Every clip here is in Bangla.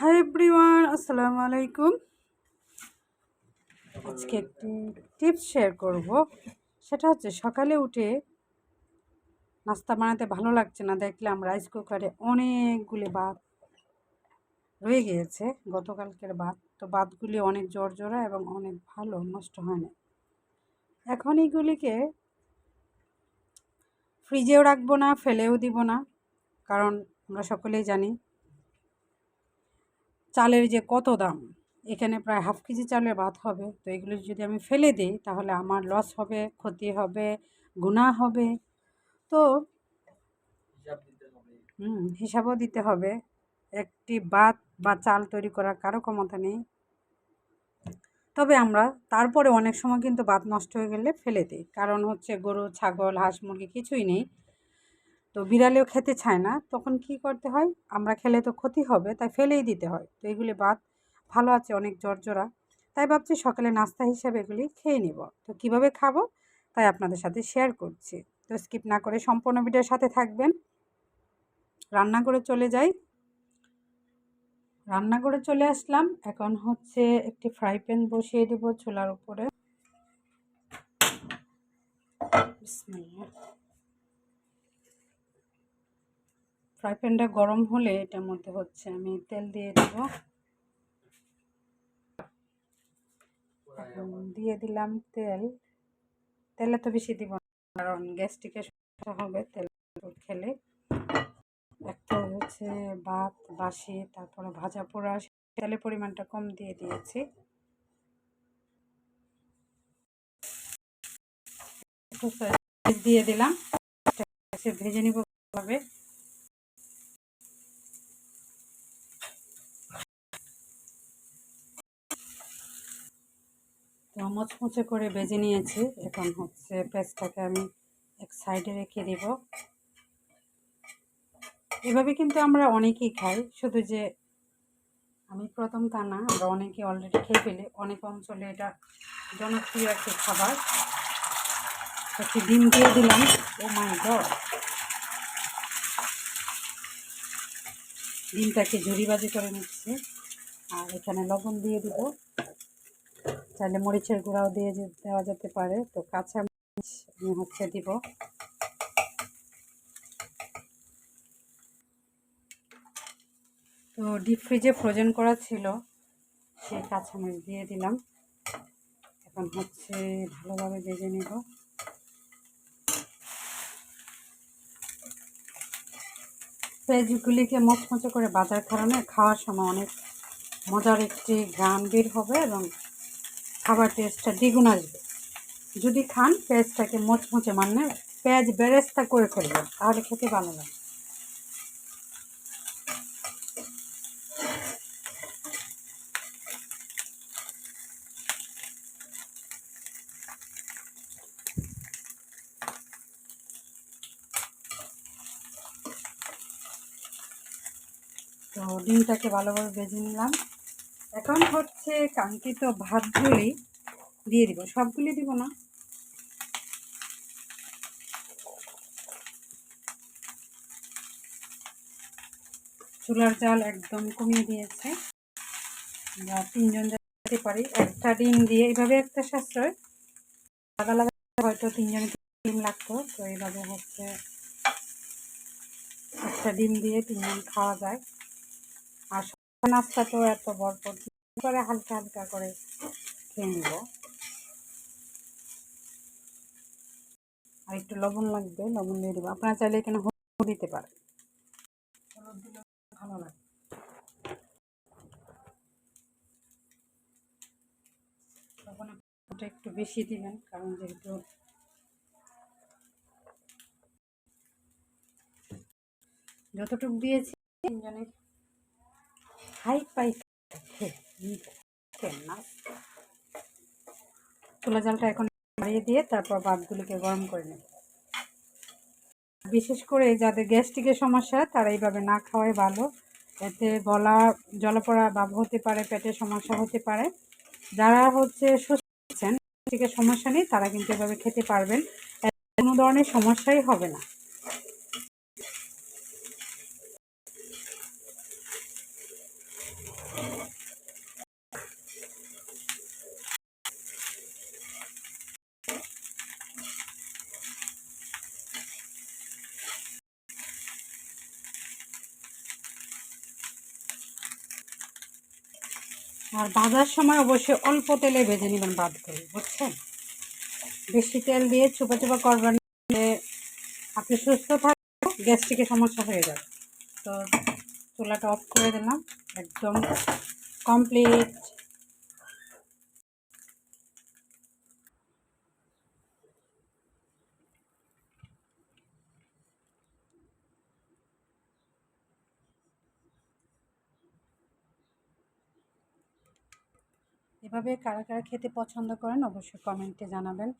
হাই এভরিওয়ান আসসালামু আলাইকুম আজকে একটি টিপস শেয়ার করব। সেটা হচ্ছে সকালে উঠে নাস্তা বানাতে ভালো লাগছে না দেখলাম রাইস কুকারে অনেকগুলি ভাত রয়ে গিয়েছে, গতকালকের ভাত। তো ভাতগুলি অনেক জোরা এবং অনেক ভালো, নষ্ট হয় না। এখন এইগুলিকে ফ্রিজেও রাখব না, ফেলেও দিব না, কারণ আমরা সকলেই জানি চালের যে কত দাম, এখানে প্রায় হাফ কেজি চালের ভাত হবে। তো এগুলো যদি আমি ফেলে দিই, তাহলে আমার লস হবে, ক্ষতি হবে গুণা হবে। তো হুম, হিসাবও দিতে হবে। একটি ভাত বা চাল তৈরি করার কারও ক্ষমতা নেই। তবে আমরা তারপরে অনেক সময় কিন্তু ভাত নষ্ট হয়ে গেলে ফেলে দিই। কারণ হচ্ছে গরু, ছাগল, হাঁস, মুরগি কিছুই নেই। তো বিড়ালেও খেতে চায় না, তখন কি করতে হয়? আমরা খেলে তো ক্ষতি হবে, তাই ফেলেই দিতে হয়। তো এগুলি বাদ, ভালো আছে অনেক জর্জরা, তাই ভাবছি সকালে নাস্তা হিসাবে এগুলি খেয়ে নিব। তো কীভাবে খাব? তাই আপনাদের সাথে শেয়ার করছি। তো স্কিপ না করে সম্পূর্ণ ভিডিওর সাথে থাকবেন। রান্না করে চলে যাই। রান্না করে চলে আসলাম। এখন হচ্ছে একটি ফ্রাই প্যান বসিয়ে দেবো চুলার উপরে। বিসমিল্লাহ। ফ্রাই প্যানটা গরম হলে এটার মধ্যে হচ্ছে আমি তেল দিয়ে দেব। দিয়ে দিলাম তেল। তেলে তো বেশি দিব কারণ গ্যাস্ট্রিকের সমস্যা হবে তেল খেলে। একটা হচ্ছে ভাত, বাসি, তারপরে ভাজা পোড়া, তেলের পরিমাণটা কম দিয়ে দিয়েছি। দিয়ে দিলাম। ভেজে নিব মুচমুচে করে বেজে নিয়েছি। এখন হচ্ছে পেস্টটাকে আমি এক সাইডে রেখে দিব। এভাবে কিন্তু আমরা অনেকেই খাই, শুধু যে আমি প্রথম তা না, আমরা অনেকে অলরেডি খেয়ে ফেলি। অনেক অঞ্চলে এটা জনপ্রিয় একটি খাবার। একটি ডিম দিয়ে দিলাম। Oh my god! ডিমটাকে ঝুড়িবাজি করে নিচ্ছে। আর এখানে লবণ দিয়ে দিব। চাইলে মরিচের গুঁড়াও দিয়ে দেওয়া যেতে পারে। তো কাঁচা মরিচ আমি হচ্ছে দিব। তো ডিপ ফ্রিজে ফ্রোজেন করা ছিল সেই কাঁচামরিচ দিয়ে দিলাম। এখন হচ্ছে ভালোভাবে ভেজে নেব। পেঁয়াজগুলিকে মচমচে করে বাজার কারণে খাওয়ার সময় অনেক মজার একটি গান বের হবে এবং খাবার টেস্টটা দ্বিগুণ আসবে। যদি খান, পেঁয়াজটাকে মচমচে মানে পেঁয়াজ বেরেস্তা করে ফেলবেন, তাহলে খেতে ভালো লাগে। তো ডিমটাকে ভালোভাবে ভেজে নিলাম। এখন হচ্ছে কাঙ্ক্ষিত ভাতগুলি দিয়ে দিব। সবগুলি দিব না। চুলার জাল একদম কমিয়ে দিয়েছে। আমরা তিনজন যেতে পারি, একটা ডিম দিয়ে এইভাবে একটা সাশ্রয়। আলাদা আলাদা হয়তো তিনজন ডিম লাগতো, তো এইভাবে হচ্ছে একটা ডিম দিয়ে তিনজন খাওয়া যায়। নাস্তা তো এত ভরপুর করে হালকা হালকা করে খেয়ে নিব। আর একটু লবণ লাগবে, লবণ দিয়ে দেবো। আপনারা চাইলে এখানে হলুদ দিতে পারেন। ভালো লাগে। একটু বেশি দিবেন, কারণ যেহেতু যতটুকু দিয়েছি তিনজনের হাই পাই চুলা জালটা এখন বাড়িয়ে দিয়ে তারপর ভাতগুলোকে গরম করে নেব। বিশেষ করে যাদের গ্যাস্ট্রিকের সমস্যা, তারা এইভাবে না খাওয়াই ভালো। এতে গলা জলপড়া ভাব হতে পারে, পেটের সমস্যা হতে পারে। যারা হচ্ছে সুস্থ গ্যাস্ট্রিকের সমস্যা নেই, তারা কিন্তু এভাবে খেতে পারবেন। কোনো ধরনের সমস্যাই হবে না। আর ভাজার সময় অবশ্যই অল্প তেলে ভেজে নেবেন বাদ করে, বুঝছেন? বেশি তেল দিয়ে চুপা চুপা করবেন আপনি সুস্থ থাকবেন, গ্যাস্ট্রিকের সমস্যা হয়ে যাবে। তো চুলাটা অফ করে দিলাম, একদম কমপ্লিট এভাবে কারা কারা খেতে পছন্দ করেন অবশ্যই কমেন্টে জানাবেন।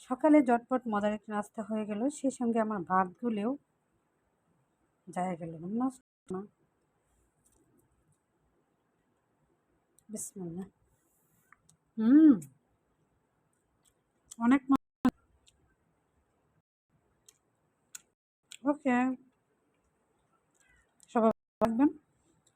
সকালে জটপট মজার একটি নাস্তা হয়ে গেল, সেই সঙ্গে আমার ভাতগুলোও যায় গেল। না। হুম। অনেক ওকে। সবাই থাকবেন।